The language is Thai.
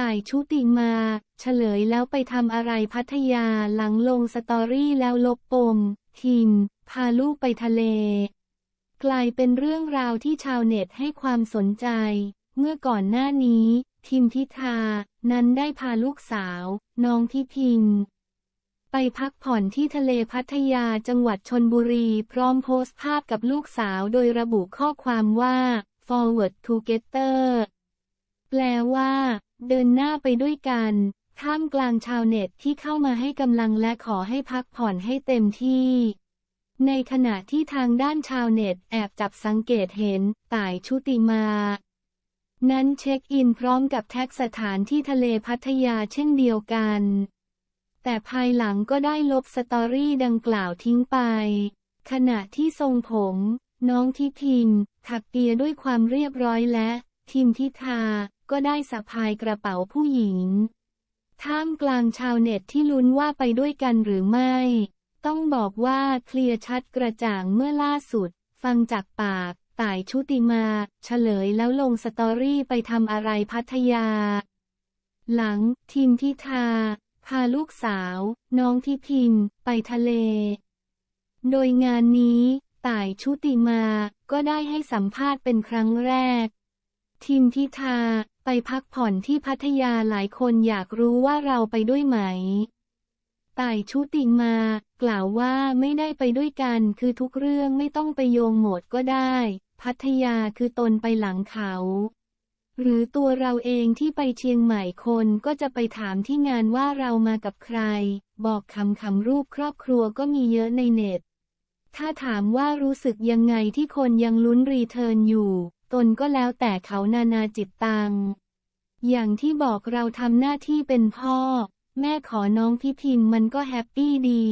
ต่ายชุติมา เฉลยแล้วไปทำอะไรพัทยาหลังลงสตอรี่แล้วลบปม ทิม พาลูกไปทะเล กลายเป็นเรื่องราวที่ชาวเน็ตให้ความสนใจ เมื่อก่อนหน้านี้ ทิมทิทานั้นได้พาลูกสาว น้องพี่พิมไปพักผ่อนที่ทะเลพัทยาจังหวัดชนบุรี พร้อมโพสต์ภาพกับลูกสาวโดยระบุข้อความว่า forward together แปลว่า เดินหน้าไปด้วยกัน ท่ามกลางชาวเน็ตที่เข้ามาให้กำลังและขอให้พักผ่อนให้เต็มที่ ในขณะที่ทางด้านชาวเน็ตแอบจับสังเกตเห็นต่ายชุติมา นั้นเช็คอินพร้อมกับแท็กสถานที่ทะเลพัทยาเช่นเดียวกัน แต่ภายหลังก็ได้ลบสตอรี่ดังกล่าวทิ้งไป ขณะที่ทรงผมน้องทิพิมถักเปียด้วยความเรียบร้อยและ ทิมทิทาก็ได้สะพายกระเป๋าผู้หญิง ท่ามกลางชาวเน็ตที่ลุ้นว่าไปด้วยกันหรือไม่ ต้องบอกว่าเคลียร์ชัดกระจ่างเมื่อล่าสุด ฟังจากปาก ต่ายชุติมา เฉลยแล้วลงสตอรี่ไปทำอะไรพัทยา หลัง ทิมทิทาพาลูกสาว น้องทิพิมไปทะเล โดยงานนี้ต่ายชุติมา ก็ได้ให้สัมภาษณ์เป็นครั้งแรก ทิมทิทาไปพักผ่อนที่พัทยาหลายคนอยากรู้ว่าเราไปด้วยไหมต่ายชุติมา กล่าวว่าไม่ได้ไปด้วยกันคือทุกเรื่องไม่ต้องไปโยงหมดก็ได้ พัทยาคือตนไปหลังเขา หรือตัวเราเองที่ไปเชียงใหม่คนก็จะไปถามที่งานว่าเรามากับใคร บอกคำคำรูปครอบครัวก็มีเยอะในเน็ต ถ้าถามว่ารู้สึกยังไงที่คนยังลุ้นรีเทิร์นอยู่ ตนก็แล้วแต่เขานานาจิตตัง อย่างที่บอกเราทำหน้าที่เป็นพ่อ แม่ขอน้องพี่พิมพ์มันก็แฮปปี้ดี